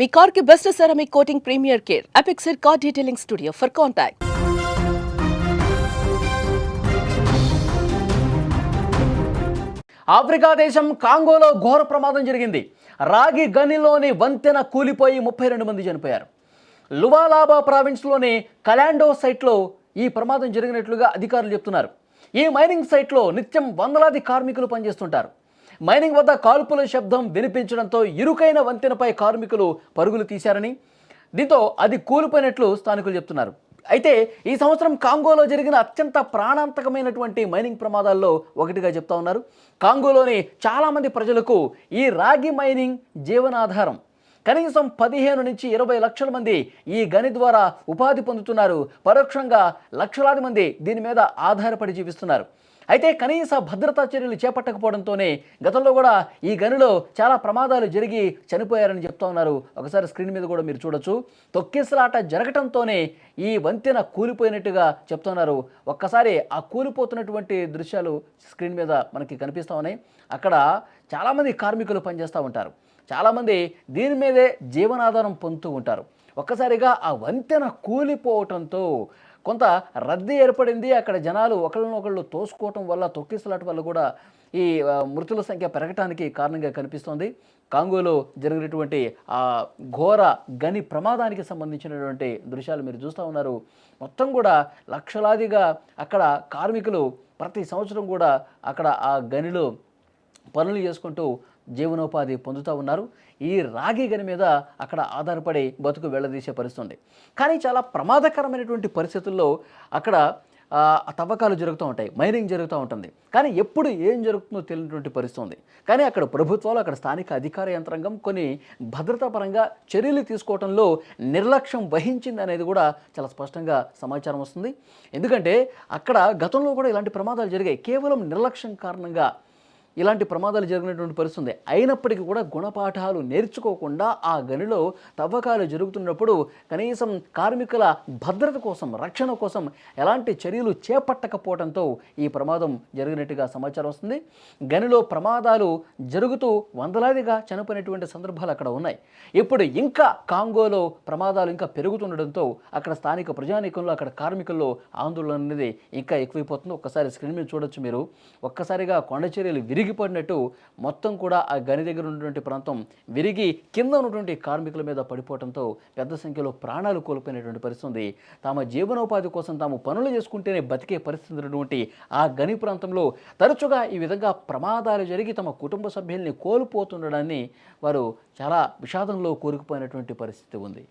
మీ కార్కి best ceramic coating premier care. Apexer car detailing studio for contact Africa దేశం కాంగోలో ఘోర ప్రమాదం జరిగింది. రాగి గనిలోని వంతెన కూలిపోయి ముప్పై రెండు మంది చనిపోయారు. లువాలాబా ప్రావిన్స్లోని కలాండో సైట్లో ఈ ప్రమాదం జరిగినట్లుగా అధికారులు చెప్తున్నారు. ఈ మైనింగ్ సైట్లో నిత్యం వందలాది కార్మికులు పనిచేస్తుంటారు. మైనింగ్ వద్ద కాల్పుల శబ్దం వినిపించడంతో ఇరుకైన వంతెనపై కార్మికులు పరుగులు తీశారని. దీంతో అది కూలిపోయినట్లు స్థానికులు చెప్తున్నారు. అయితే ఈ సంవత్సరం కాంగోలో జరిగిన అత్యంత ప్రాణాంతకమైనటువంటి మైనింగ్ ప్రమాదాల్లో ఒకటిగా చెప్తా ఉన్నారు. కాంగోలోని చాలామంది ప్రజలకు ఈ రాగి మైనింగ్ జీవనాధారం. కనీసం పదిహేను నుంచి ఇరవై లక్షల మంది ఈ గని ద్వారా ఉపాధి పొందుతున్నారు. పరోక్షంగా లక్షలాది మంది దీని మీద ఆధారపడి జీవిస్తున్నారు. అయితే కనీస భద్రతా చర్యలు చేపట్టకపోవడంతోనే గతంలో కూడా ఈ గనిలో చాలా ప్రమాదాలు జరిగి చనిపోయారని చెప్తా ఉన్నారు. ఒకసారి స్క్రీన్ మీద కూడా మీరు చూడొచ్చు. తొక్కిసలాట జరగటంతోనే ఈ వంతెన కూలిపోయినట్టుగా చెప్తున్నారు ఒక్కసారి ఆ కూలిపోతున్నటువంటి దృశ్యాలు స్క్రీన్ మీద మనకి కనిపిస్తూ ఉన్నాయి. అక్కడ చాలామంది కార్మికులు పనిచేస్తూ ఉంటారు. చాలామంది దీని మీదే జీవనాధారం పొందుతూ ఉంటారు. ఒక్కసారిగా ఆ వంతెన కూలిపోవటంతో కొంత రద్దీ ఏర్పడింది. అక్కడ జనాలు ఒకళ్ళనొకళ్ళు తోసుకోవటం వల్ల తొక్కిసలాట వల్ల కూడా ఈ మృతుల సంఖ్య పెరగటానికి కారణంగా కనిపిస్తోంది. కాంగోలో జరిగినటువంటి ఆ ఘోర గని ప్రమాదానికి సంబంధించినటువంటి దృశ్యాలు మీరు చూస్తూ ఉన్నారు. మొత్తం కూడా లక్షలాదిగా అక్కడ కార్మికులు ప్రతి సంవత్సరం కూడా అక్కడ ఆ గనిలో పనులు చేసుకుంటూ జీవనోపాధి పొందుతూ ఉన్నారు. ఈ రాగి గని మీద అక్కడ ఆధారపడి బతుకు వెళ్ళదీసే పరిస్థితి ఉంది కానీ చాలా ప్రమాదకరమైనటువంటి పరిస్థితుల్లో అక్కడ తవ్వకాలు జరుగుతూ ఉంటాయి. మైనింగ్ జరుగుతూ ఉంటుంది. కానీ ఎప్పుడు ఏం జరుగుతుందో తెలియనటువంటి పరిస్థితి ఉంది కానీ అక్కడ ప్రభుత్వాలు అక్కడ స్థానిక అధికార యంత్రాంగం కొన్ని భద్రతాపరంగా చర్యలు తీసుకోవడంలో నిర్లక్ష్యం వహించింది అనేది కూడా చాలా స్పష్టంగా సమాచారం వస్తుంది. ఎందుకంటే అక్కడ గతంలో కూడా ఇలాంటి ప్రమాదాలు జరిగాయి. కేవలం నిర్లక్ష్యం కారణంగా ఇలాంటి ప్రమాదాలు జరిగినటువంటి పరిస్థితుంది. అయినప్పటికీ కూడా గుణపాఠాలు నేర్చుకోకుండా ఆ గనిలో తవ్వకాలు జరుగుతున్నప్పుడు కనీసం కార్మికుల భద్రత కోసం రక్షణ కోసం ఎలాంటి చర్యలు చేపట్టకపోవడంతో ఈ ప్రమాదం జరిగినట్టుగా సమాచారం వస్తుంది. గనిలో ప్రమాదాలు జరుగుతూ వందలాదిగా చనిపోయినటువంటి సందర్భాలు అక్కడ ఉన్నాయి. ఇప్పుడు ఇంకా కాంగోలో ప్రమాదాలు ఇంకా పెరుగుతుండడంతో అక్కడ స్థానిక ప్రజానీకంలో అక్కడ కార్మికుల్లో ఆందోళన అనేది ఇంకా ఎక్కువైపోతుంది. ఒక్కసారి స్క్రీన్ మీద చూడొచ్చు మీరు. ఒక్కసారిగా కొండ చర్యలు విరిగిపడినట్టు మొత్తం కూడా ఆ గని దగ్గర ఉన్నటువంటి ప్రాంతం విరిగి కింద ఉన్నటువంటి కార్మికుల మీద పడిపోవడంతో పెద్ద సంఖ్యలో ప్రాణాలు కోల్పోయినటువంటి పరిస్థితి ఉంది. తమ జీవనోపాధి కోసం తాము పనులు చేసుకుంటేనే బతికే పరిస్థితి ఉన్నటువంటి ఆ గని ప్రాంతంలో తరచుగా ఈ విధంగా ప్రమాదాలు జరిగి తమ కుటుంబ సభ్యుల్ని కోల్పోతుండడాన్ని వారు చాలా విషాదంలో కూరుకుపోయినటువంటి పరిస్థితి ఉంది.